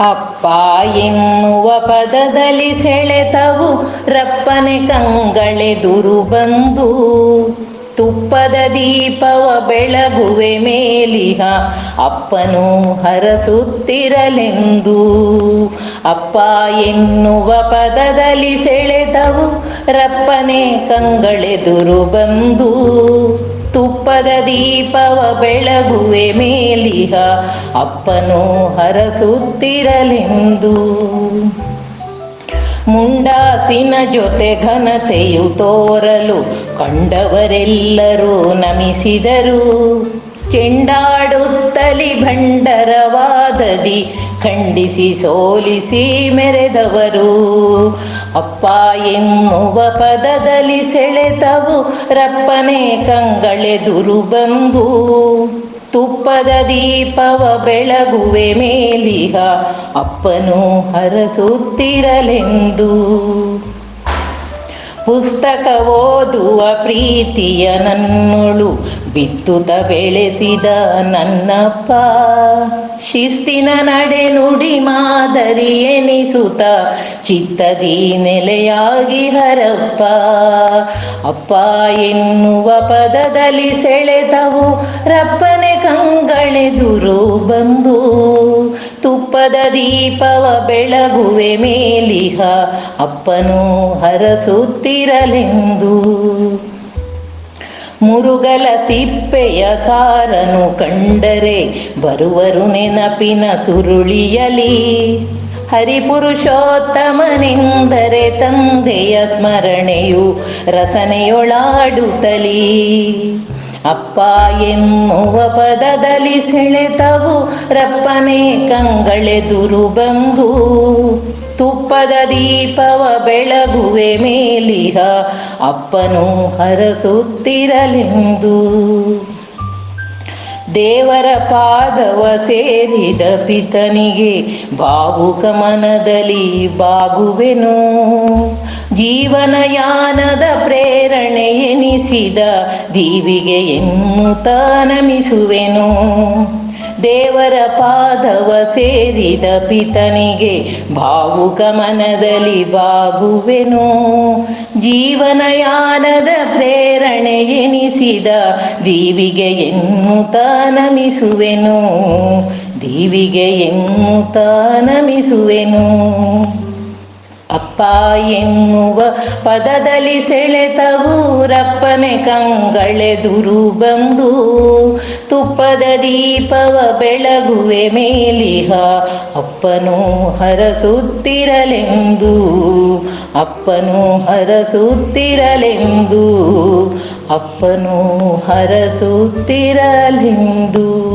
ಅಪ್ಪ ಎನ್ನುವ ಪದದಲ್ಲಿ ಸೆಳೆತವು ರಪ್ಪನೆ ಕಂಗಳೆದುರು ಬಂದು. ತುಪ್ಪದ ದೀಪವ ಬೆಳಗುವೆ ಮೇಲಿಹ ಅಪ್ಪನು ಹರಸುತ್ತಿರಲೆಂದು. ಅಪ್ಪ ಎನ್ನುವ ಪದದಲ್ಲಿ ಸೆಳೆತವು ರಪ್ಪನೆ ಕಂಗಳೆದುರು ಬಂದು. ದೀಪವ ಬೆಳಗುವೆ ಮೇಲಿಹ ಅಪ್ಪನು ಹರಸುತ್ತಿರಲೆಂದು. ಮುಂಡಾಸಿನ ಜೊತೆ ಘನತೆಯು ತೋರಲು ಕಂಡವರೆಲ್ಲರೂ ನಮಿಸಿದರು. ಚೆಂಡಾಡುತ್ತಲಿ ಭಂಡರವಾದದಿ ಖಂಡಿಸಿ ಸೋಲಿಸಿ ಮೆರೆದವರು. ಅಪ್ಪ ಎನ್ನುವ ಪದದಲ್ಲಿ ಸೆಳೆತವು ರಪ್ಪನೆ ಕಂಗಳೆದುರು ಬಂದು ತುಪ್ಪದ ದೀಪವ ಬೆಳಗುವೆ ಮೇಲಿಹ ಅಪ್ಪನು ಹರಸುತ್ತಿರಲೆಂದು. ಪುಸ್ತಕ ಓದುವ ಪ್ರೀತಿಯ ನನ್ನೊಳು ಬಿತ್ತುತ್ತ ಬೆಳೆಸಿದ ನನ್ನಪ್ಪ, ಶಿಸ್ತಿನ ನಡೆ ನುಡಿ ಮಾದರಿ ಎನಿಸುತ್ತ ಚಿತ್ತದಿ ನೆಲೆಯಾಗಿ ಹರಪ್ಪ. ಅಪ್ಪ ಎನ್ನುವ ಪದದಲ್ಲಿ ಸೆಳೆತವು ರಪ್ಪನೆ ಕಂಗಳೆದುರು ಬಂದು. ತುಪ್ಪದ ದೀಪವ ಬೆಳಗುವೆ ಮೇಲಿಹ ಅಪ್ಪನು ಹರಸುತ್ತಿರಲೆಂದು. ಮುರುಗಲ ಸಿಪ್ಪೆಯ ಸಾರನು ಕಂಡರೆ ಬರುವರು ನೆನಪಿನ ಸುರುಳಿಯಲಿ. ಹರಿಪುರುಷೋತ್ತಮನೆಂದರೆ ತಂದೆಯ ಸ್ಮರಣೆಯು ರಸನೆಯೊಳಾಡುತ್ತಲೀ. ಅಪ್ಪ ಎನ್ನುವ ಪದದಲ್ಲಿ ಸೆಳೆತವು, ರಪ್ಪನೆ ಕಂಗಳೆದುರು ಬಂದು. ತುಪ್ಪದ ದೀಪವ ಬೆಳಗುವೆ ಮೇಲಿಹ ಅಪ್ಪನು ಹರಸುತ್ತಿರಲೆಂದು. ದೇವರ ಪಾದವ ಸೇರಿದ ಪಿತನಿಗೆ ಭಾವುಕ ಮನದಲ್ಲಿ ಬಾಗುವೆನು. ಜೀವನಯಾನದ ಪ್ರೇರಣೆ ಎನಿಸಿದ ದೀವಿಗೆ ಎನ್ನುತ್ತ ನಮಿಸುವೆನು. ದೇವರ ಪಾದವ ಸೇರಿದ ಪಿತನಿಗೆ ಭಾವುಕ ಮನದಲ್ಲಿ ಬಾಗುವೆನು. ಜೀವನಯಾನದ ಪ್ರೇರಣೆ ಎನಿಸಿದ ದೀವಿಗೆ ಎನ್ನುತ್ತ ನಮಿಸುವೆನು. ದೀವಿಗೆ ಎನ್ನುತ್ತ ನಮಿಸುವೆನು. ಎನ್ನುವ ಪದದಲ್ಲಿ ಸೆಳೆತವು ರಪ್ಪನೆ ಕಂಗಳೆದುರು ಬಂದು ತುಪ್ಪದ ದೀಪವ ಬೆಳಗುವೆ ಮೇಲಿಹ ಅಪ್ಪನು ಹರಸುತ್ತಿರಲೆಂದು ಅಪ್ಪನು ಹರಸುತ್ತಿರಲೆಂದು ಅಪ್ಪನು ಹರಸುತ್ತಿರಲೆಂದು.